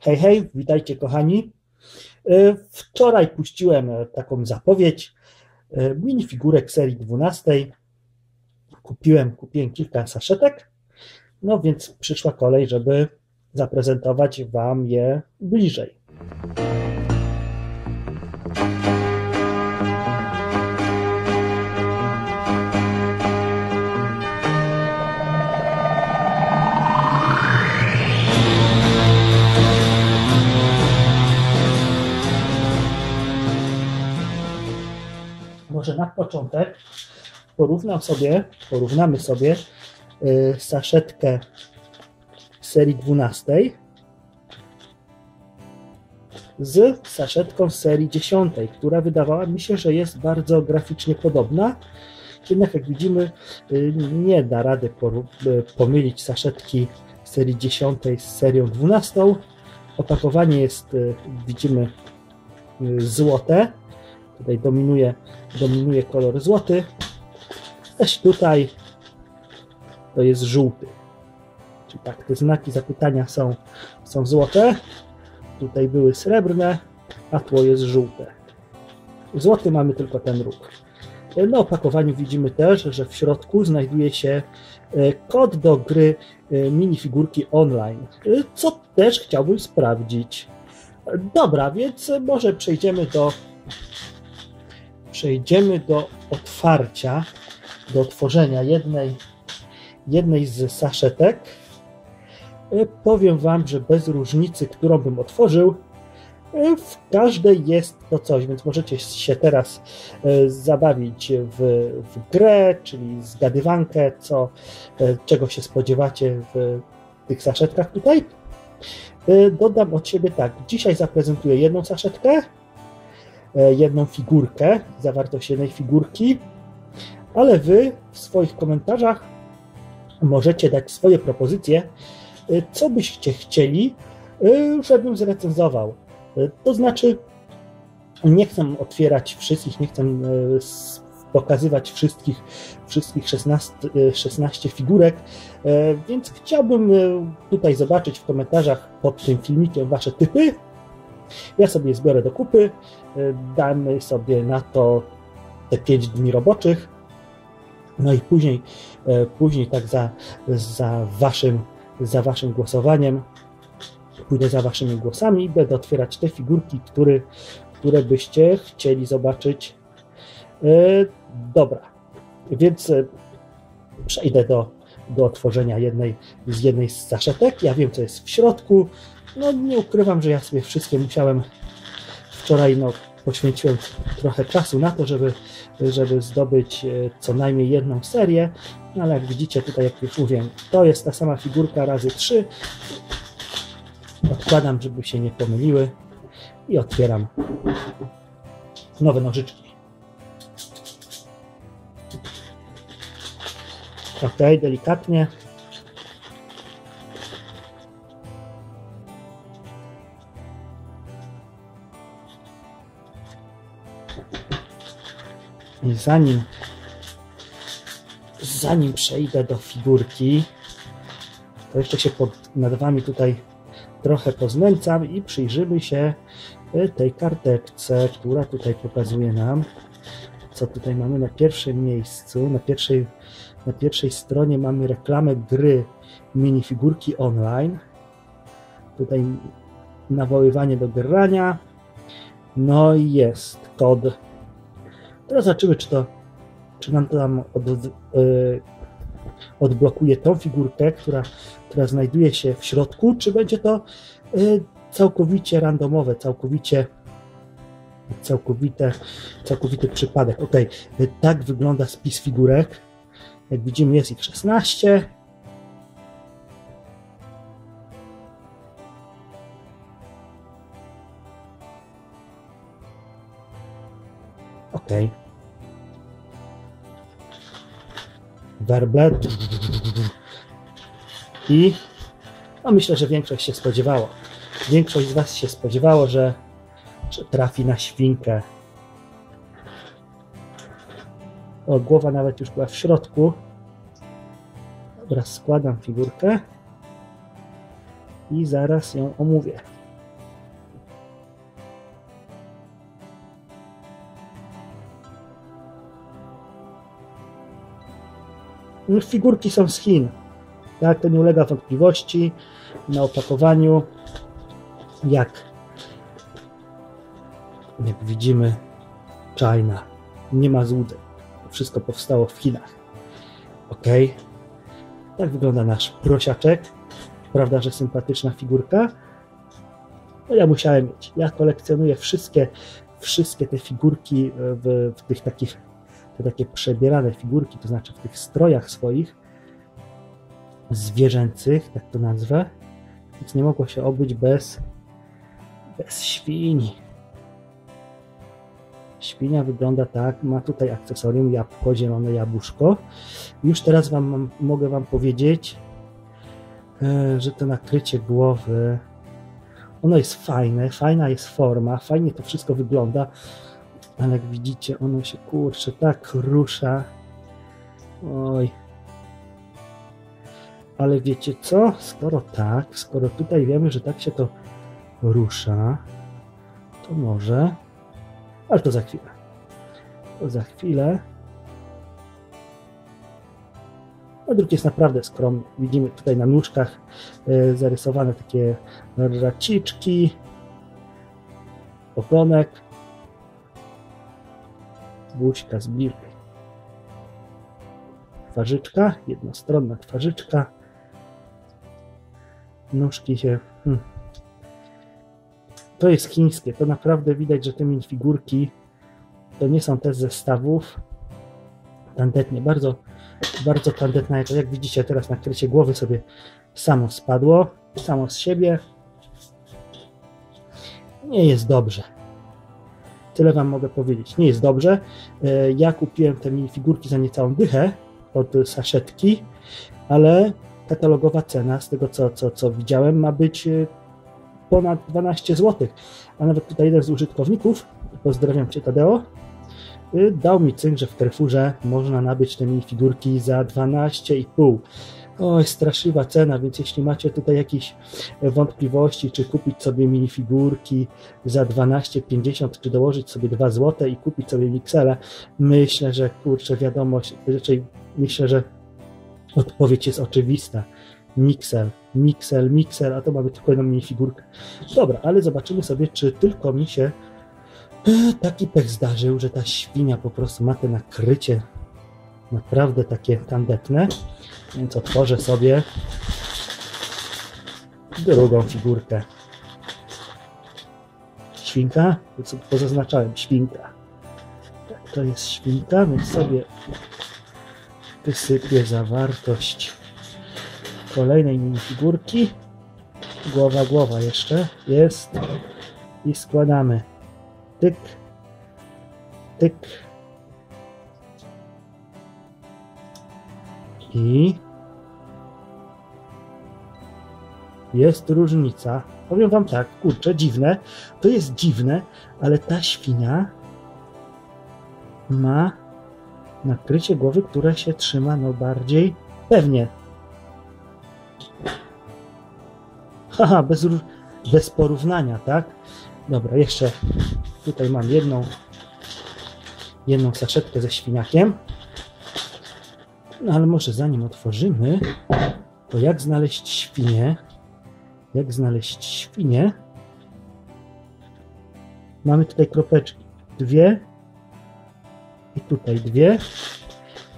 Hej, hej, witajcie kochani. E, Wczoraj puściłem e, taką zapowiedź e, minifigurek serii 12. Kupiłem, kupiłem kilka saszetek, no więc przyszła kolej, żeby zaprezentować Wam je bliżej. Początek porównam sobie, porównamy sobie y, saszetkę serii 12 z saszetką serii 10, która wydawała mi się, że jest bardzo graficznie podobna. Jednak jak widzimy, y, nie da rady y, pomylić saszetki serii 10 z serią 12. Opakowanie jest, y, widzimy, złote. Tutaj dominuje, dominuje kolor złoty. Zaś tutaj to jest żółty. Czyli tak, te znaki zapytania są, są złote. Tutaj były srebrne, a tło jest żółte. Złoty mamy tylko ten róg. Na opakowaniu widzimy też, że w środku znajduje się e, kod do gry e, minifigurki online, e, co też chciałbym sprawdzić. Dobra, więc może przejdziemy do przejdziemy do otwarcia, do otworzenia jednej, jednej z saszetek. E, Powiem Wam, że bez różnicy, którą bym otworzył, e, w każdej jest to coś, więc możecie się teraz e, zabawić w, w grę, czyli zgadywankę, co, czego się spodziewacie w tych saszetkach tutaj. Dodam od siebie tak, dzisiaj zaprezentuję jedną saszetkę, jedną figurkę, zawartość jednej figurki, ale Wy w swoich komentarzach możecie dać swoje propozycje, e, co byście chcieli, e, żebym zrecenzował. E, To znaczy, nie chcę otwierać wszystkich, nie chcę e, pokazywać wszystkich, wszystkich 16, e, 16 figurek, e, więc chciałbym e, tutaj zobaczyć w komentarzach pod tym filmikiem Wasze typy. Ja sobie je zbiorę do kupy, e, damy sobie na to te 5 dni roboczych, no i później, e, później tak za, za, waszym, za waszym głosowaniem pójdę za waszymi głosami będę otwierać te figurki, które, które byście chcieli zobaczyć. E, dobra, więc przejdę do, do otworzenia jednej z jednej z saszetek. Ja wiem, co jest w środku. No nie ukrywam, że ja sobie wszystkie musiałem wczoraj, no poświęciłem trochę czasu na to, żeby, żeby zdobyć e, co najmniej jedną serię, no, ale jak widzicie tutaj, jak już mówiłem, to jest ta sama figurka razy trzy. Odkładam, żeby się nie pomyliły i otwieram nowe nożyczki. Ok, delikatnie. Zanim zanim przejdę do figurki, to jeszcze się pod, nad wami tutaj trochę poznęcam i przyjrzymy się e, tej karteczce, która tutaj pokazuje nam, co tutaj mamy na pierwszym miejscu. Na pierwszej, na pierwszej stronie mamy reklamę gry minifigurki online. Tutaj nawoływanie do grania. No i jest kod. Teraz zobaczymy, czy to czy nam to tam od, e, odblokuje tą figurkę, która, która znajduje się w środku, czy będzie to e, całkowicie randomowe, całkowicie całkowite, całkowity przypadek. Ok, tak wygląda spis figurek. Jak widzimy, jest ich 16. werble. I no myślę, że większość się spodziewało. Większość z Was się spodziewało, że, trafi na świnkę. O, głowa nawet już była w środku. Dobra, składam figurkę i zaraz ją omówię. Figurki są z Chin. Tak, to nie ulega wątpliwości. Na opakowaniu, jak, jak widzimy, China. Nie ma złudzeń. Wszystko powstało w Chinach. Ok. Tak wygląda nasz prosiaczek. Prawda, że sympatyczna figurka? No ja musiałem mieć. Ja kolekcjonuję wszystkie, wszystkie te figurki w, w tych takich, te takie przebierane figurki, to znaczy w tych strojach swoich zwierzęcych, tak to nazwę. Więc nie mogło się obyć bez, bez świni. Świnia wygląda tak, ma tutaj akcesorium jabłko, zielone jabłuszko. Już teraz wam, mogę Wam powiedzieć, e, że to nakrycie głowy, ono jest fajne, fajna jest forma, fajnie to wszystko wygląda, ale jak widzicie, ono się kurczę tak rusza. Oj. Ale wiecie co? Skoro tak, skoro tutaj wiemy, że tak się to rusza, to może ale to za chwilę. To za chwilę. A druk jest naprawdę skromny. Widzimy tutaj na nóżkach e, zarysowane takie raciczki, ogonek, buźka z bliżej. Twarzyczka, jednostronna twarzyczka. Nóżki się... Hmm to jest chińskie. To naprawdę widać, że te minifigurki to nie są te z zestawów. Tandetnie, bardzo, bardzo tandetna. Jak widzicie teraz nakrycie głowy sobie samo spadło, samo z siebie. Nie jest dobrze. Tyle Wam mogę powiedzieć. Nie jest dobrze. E, ja kupiłem te minifigurki za niecałą dychę od saszetki, ale katalogowa cena, z tego co, co, co widziałem, ma być e, ponad 12 zł. A nawet tutaj jeden z użytkowników, pozdrawiam Cię Tadeo, y, dał mi cynk, że w Carrefourze można nabyć te minifigurki za 12,5. Oj, straszliwa cena, więc jeśli macie tutaj jakieś wątpliwości, czy kupić sobie minifigurki za 12,50, czy dołożyć sobie 2 zł i kupić sobie miksele, myślę, że kurczę, wiadomość, raczej myślę, że odpowiedź jest oczywista. Mixel, Mixel, Mixel, a to mamy tylko jedną minifigurkę. Dobra, ale zobaczymy sobie, czy tylko mi się e, taki pech zdarzył, że ta świnia po prostu ma te nakrycie naprawdę takie tandetne. Więc otworzę sobie drugą figurkę. Świnka? Pozaznaczałem? Świnka. Tak, to jest świnka, więc sobie wysypię zawartość kolejnej minifigurki. Głowa, głowa jeszcze jest. I składamy. Tyk. Tyk. I jest różnica. Powiem wam tak, kurczę, dziwne. To jest dziwne, ale ta świnia ma nakrycie głowy, które się trzyma no bardziej pewnie. Haha, bez, bez porównania, tak? Dobra, jeszcze tutaj mam jedną jedną saszetkę ze świniakiem. No ale może zanim otworzymy, to jak znaleźć świnię? Jak znaleźć świnię? Mamy tutaj kropeczki. Dwie i tutaj dwie.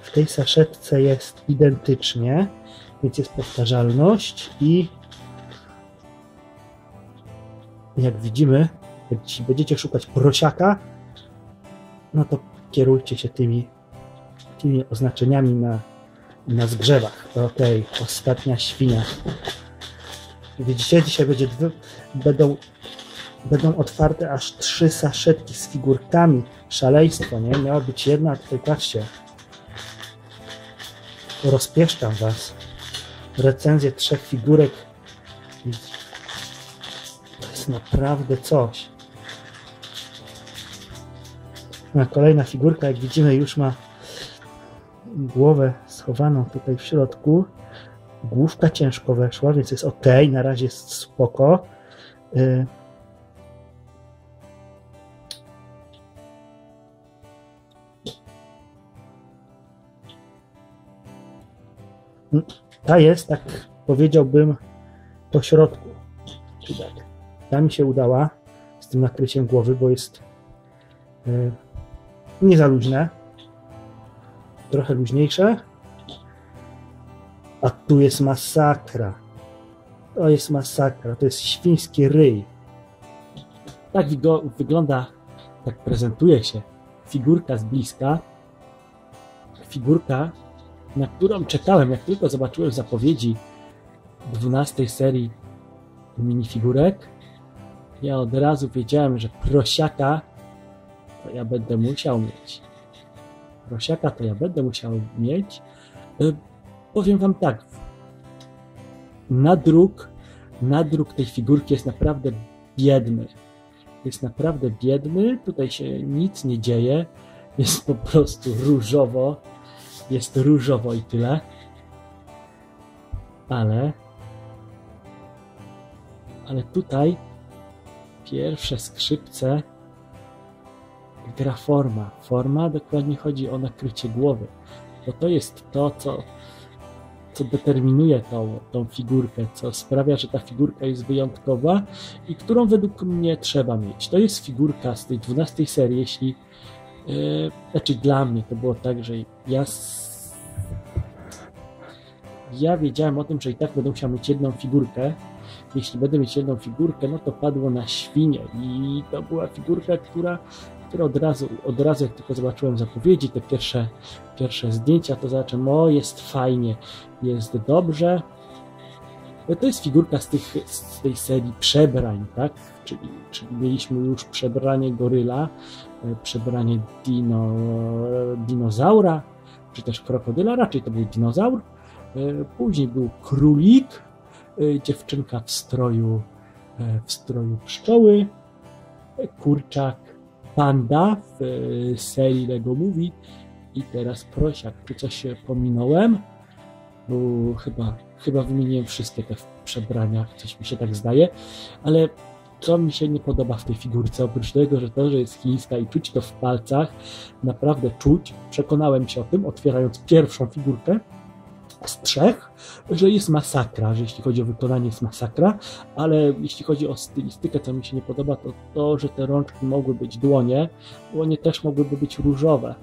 W tej saszetce jest identycznie, więc jest powtarzalność i jak widzimy, jeśli będziecie szukać prosiaka, no to kierujcie się tymi, tymi oznaczeniami na, na zgrzewach. Ok, ostatnia świnia. Widzicie, dzisiaj będzie dwie, będą, będą otwarte aż trzy saszetki z figurkami. Szaleństwo, nie? Miała być jedna, a tutaj patrzcie. Rozpieszczam Was. Recenzję trzech figurek naprawdę coś. A kolejna figurka, jak widzimy, już ma głowę schowaną tutaj w środku. Główka ciężko weszła, więc jest ok. Na razie jest spoko. Y, Ta jest, tak powiedziałbym, po środku. Tak, ta mi się udała z tym nakryciem głowy, bo jest yy, nie za luźne. Trochę luźniejsze. A tu jest masakra. To jest masakra. To jest świński ryj. Tak wygląda, tak prezentuje się figurka z bliska. Figurka, na którą czekałem, jak tylko zobaczyłem zapowiedzi 12 serii minifigurek. Ja od razu wiedziałem, że prosiaka to ja będę musiał mieć. Prosiaka to ja będę musiał mieć. E, powiem wam tak. Nadruk, nadruk tej figurki jest naprawdę biedny. Jest naprawdę biedny. Tutaj się nic nie dzieje. Jest po prostu różowo. Jest różowo i tyle. Ale ale tutaj pierwsze skrzypce gra forma. Forma dokładnie chodzi o nakrycie głowy, bo to jest to, co, co determinuje tą, tą figurkę, co sprawia, że ta figurka jest wyjątkowa i którą według mnie trzeba mieć. To jest figurka z tej 12 serii, jeśli yy, znaczy dla mnie to było tak, że ja ja wiedziałem o tym, że i tak będę musiał mieć jedną figurkę, jeśli będę mieć jedną figurkę, no to padło na świnie i to była figurka, która, która od razu, od razu jak tylko zobaczyłem zapowiedzi, te pierwsze, pierwsze zdjęcia, to zacząłem, o jest fajnie, jest dobrze. To jest figurka z, tych, z tej serii przebrań, tak? Czyli, czyli mieliśmy już przebranie goryla, e, przebranie dino, dinozaura, czy też krokodyla, raczej to był dinozaur. E, później był królik, dziewczynka w stroju, e, w stroju pszczoły, kurczak, panda w e, serii Lego Movie. I teraz prosiak. Czy coś pominąłem? Bo chyba, chyba wymieniłem wszystkie te przebrania, coś mi się tak zdaje, ale co mi się nie podoba w tej figurce, oprócz tego, że to, że jest chińska i czuć to w palcach, naprawdę czuć, przekonałem się o tym, otwierając pierwszą figurkę, z trzech, że jest masakra, że jeśli chodzi o wykonanie jest masakra, ale jeśli chodzi o stylistykę, co mi się nie podoba, to to, że te rączki mogły być dłonie, dłonie też mogłyby być różowe.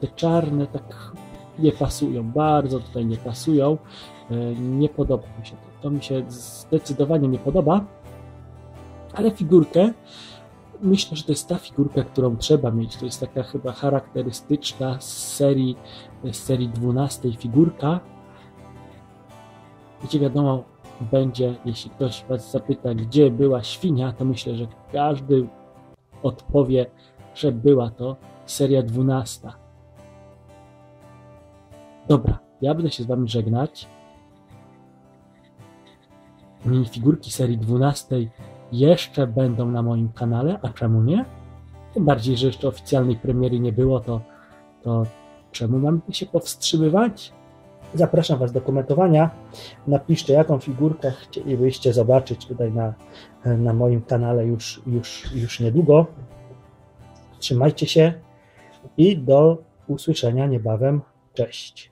Te, czarne tak nie pasują, bardzo tutaj nie pasują. E, nie podoba mi się to. To mi się zdecydowanie nie podoba, ale figurkę myślę, że to jest ta figurka, którą trzeba mieć. To jest taka chyba charakterystyczna z serii, z serii 12 figurka, gdzie wiadomo będzie, jeśli ktoś Was zapyta, gdzie była świnia, to myślę, że każdy odpowie, że była to seria 12. Dobra, ja będę się z Wami żegnać. Minifigurki serii 12 jeszcze będą na moim kanale, a czemu nie? Tym bardziej, że jeszcze oficjalnej premiery nie było, to, to czemu mam się powstrzymywać? Zapraszam Was do komentowania. Napiszcie, jaką figurkę chcielibyście zobaczyć tutaj na, na moim kanale już, już, już niedługo. Trzymajcie się i do usłyszenia niebawem. Cześć.